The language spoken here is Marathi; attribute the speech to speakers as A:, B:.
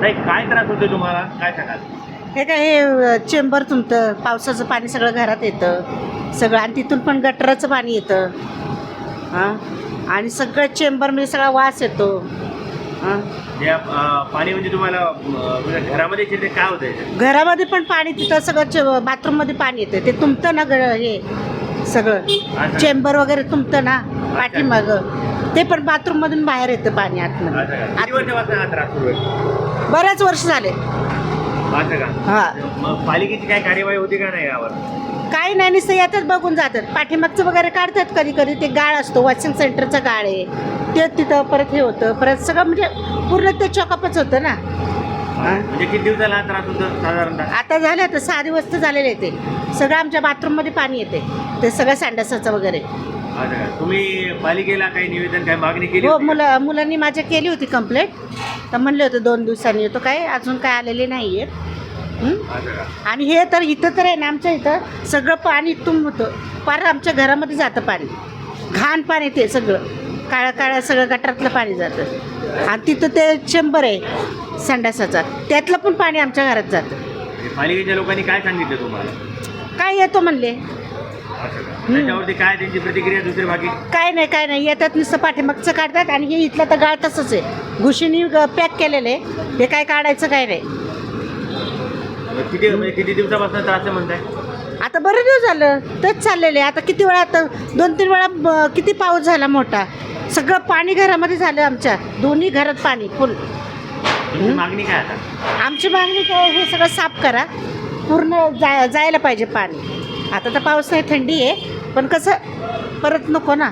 A: नाही काय त्रास होतो तुम्हाला? काय सांगाल?
B: हे काय हे चेंबर तुमचं पावसाचं पाणी सगळं घरात येतं. सगळं आणि तिथून पण गटराचं पाणी येतं. हां? आणि सगळं चेंबरमध्ये सगळा वास येतो. हां?
A: जे अं, पाणी म्हणजे तुम्हाला अं, म्हणजे घरामध्ये शिरते काय होतंय?
B: घरामध्ये पण पाणी तिथं सगळं चे बाथरूममध्ये पाणी येतं. ते तुमतं ना ग हे सगळं. चेंबर वगैरे तुमतं ना पाठीमागं. ते पण बाथरूममधून बाहेर येतं पाणी?
A: किती
B: आतमध्ये
A: वर्षापासून हा त्रास सुरू आहे?
B: बरेच वर्ष झाले.
A: असं का?
B: हा.
A: मग पालिकेची काय कार्यवाही होती का नाही यावर?
B: काही नाही नुसतं येतात बघून जातात. पाठीमागचं वगैरे काढतात कधी कधी. ते गाळ असतो वॉशिंग सेंटरचं गाळ आहे. ते तिथं परत हे होतं. परत सगळं म्हणजे पूर्ण ते चॉकअपच होतं ना.
A: म्हणजे किती दिवसाला हा त्रास होतो साधारणतः?
B: आता झालं आता सहा दिवस तर झालेले ते. सगळं आमच्या बाथरूममध्ये पाणी येते. ते सगळं संडासाचं वगैरे.
A: तुम्ही पालिकेला काही निवेदन काही मागणी केली
B: हो
A: होती का?
B: मुलं मुलांनी माझ्या केली होती कंप्लेंट तर म्हणले होते दोन दिवसांनी. येतो काय अजून काय आलेले नाही आहेत हं?
A: असं का?
B: आणि हे तर इथं तर आहे ना आमच्या इथं सगळं पाणी इथून होतं पार आमच्या घरामध्ये जातं पाणी. घाण पाणी ते सगळं. काळं काळं सगळं गटारातलं पाणी जातं. आणि तिथं ते चेंबर आहे संडासाचा. त्यातलं पण पाणी आमच्या घरात जातं.
A: पालिकेच्या लोकांनी काय सांगितलं तुम्हाला?
B: काय येतो म्हणले?
A: त्याच्यावरती काय त्यांची प्रतिक्रिया दुसरी बाकी?
B: काय नाही काय नाही. येतात नुसतं पाठीमागचं काढतात आणि हे इथलं तर गाळ तसंच आहे घुशीनी पॅक केलेलं. आहे हे काय काढायचं काय नाही.
A: किती म्हणजे किती दिवसापासून त्रास आहे म्हणताय?
B: आता बरं दिवस झालं. तेच चाललेलं आहे. आता किती वेळा आता दोन तीन वेळा ब- किती पाऊस झाला मोठा. सगळं पाणी घरामध्ये झालं आमच्या. दोन्ही घरात पाणी फुल.
A: तुमची मागणी काय आता?
B: आमची मागणी काय हे सगळं साफ करा. पूर्ण जा जायला पाहिजे पाणी. आता तर पाऊस नाही थंडी आहे. पण कसं परत नको ना.